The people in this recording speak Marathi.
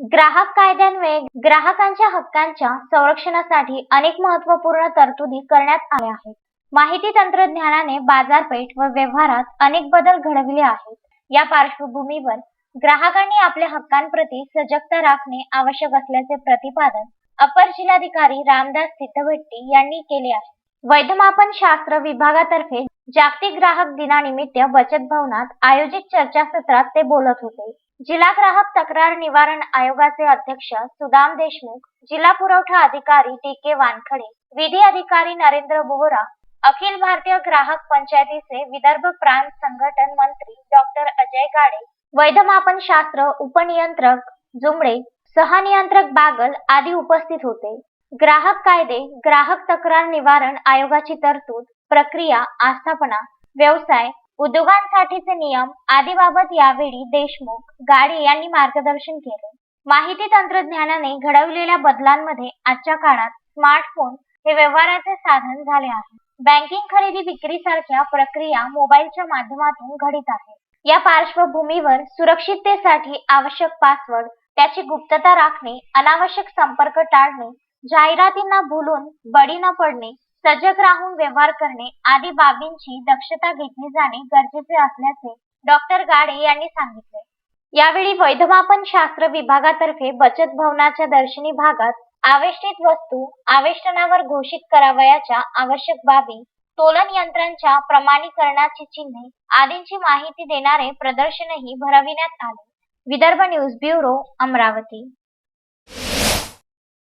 ग्राहक कायद्यान्वये ग्राहकांच्या हक्कांच्या संरक्षणासाठी अनेक महत्त्वपूर्ण तरतुदी करण्यात आल्या आहेत. माहिती तंत्रज्ञानाने बाजारपेठ व व्यवहारात अनेक बदल घडविले आहेत. या पार्श्वभूमीवर ग्राहकांनी आपल्या हक्कांप्रती सजगता राखणे आवश्यक असल्याचे प्रतिपादन अपर जिल्हाधिकारी रामदास सिद्धभट्टी यांनी केले आहे. वैधमापन शास्त्र विभागातर्फे जागतिक ग्राहक दिनानिमित्त बचत भवनात आयोजित चर्चासत्रात ते बोलत होते. जिल्हा ग्राहक तक्रार निवारण आयोगाचे अध्यक्ष सुदाम देशमुख, जिल्हा पुरवठा अधिकारी टी के वानखडे, विधी अधिकारी नरेंद्र बोहरा, अखिल भारतीय ग्राहक पंचायतीचे विदर्भ प्रांत संघटन मंत्री डॉक्टर अजय गाडे, वैधमापन शास्त्र उपनियंत्रक जुमडे, सहनियंत्रक बागल आदी उपस्थित होते. ग्राहक कायदे ग्राहक तक्रार निवारण आयोगाची तरतूद, प्रक्रिया, आस्थापना, व्यवसाय, उद्योगांसाठीचे नियम आदीबाबत यावेळी देशमुख, गाडे यांनी मार्गदर्शन केले. माहिती तंत्रज्ञानाने घडविलेल्या बदलांमध्ये आजच्या काळात स्मार्टफोन हे व्यवहाराचे साधन झाले आहे. बँकिंग खरेदी विक्री सारख्या प्रक्रिया मोबाईलच्या माध्यमातून घडित आहे या पार्श्वभूमीवर सुरक्षिततेसाठी आवश्यक पासवर्ड, त्याची गुप्तता राखणे, अनावश्यक संपर्क टाळणे, जाहिरातींना भुलून बळी न पडणे, सजग राहून व्यवहार करणे आदी बाबींची दक्षता घेतली जाणे गरजेचे असल्याचे डॉ. गाडे यांनी सांगितले. यावेळी वैधमापन शास्त्र विभागातर्फे बचत भवनाच्या दर्शनी भागात आवेष्टित वस्तू, आवेष्टनावर घोषित करावयाच्या आवश्यक बाबी, तोलन यंत्रांच्या प्रमाणीकरणाची चिन्हे आदींची माहिती देणारे प्रदर्शनही भरविण्यात आले. Vidarbha news bureau, Amravati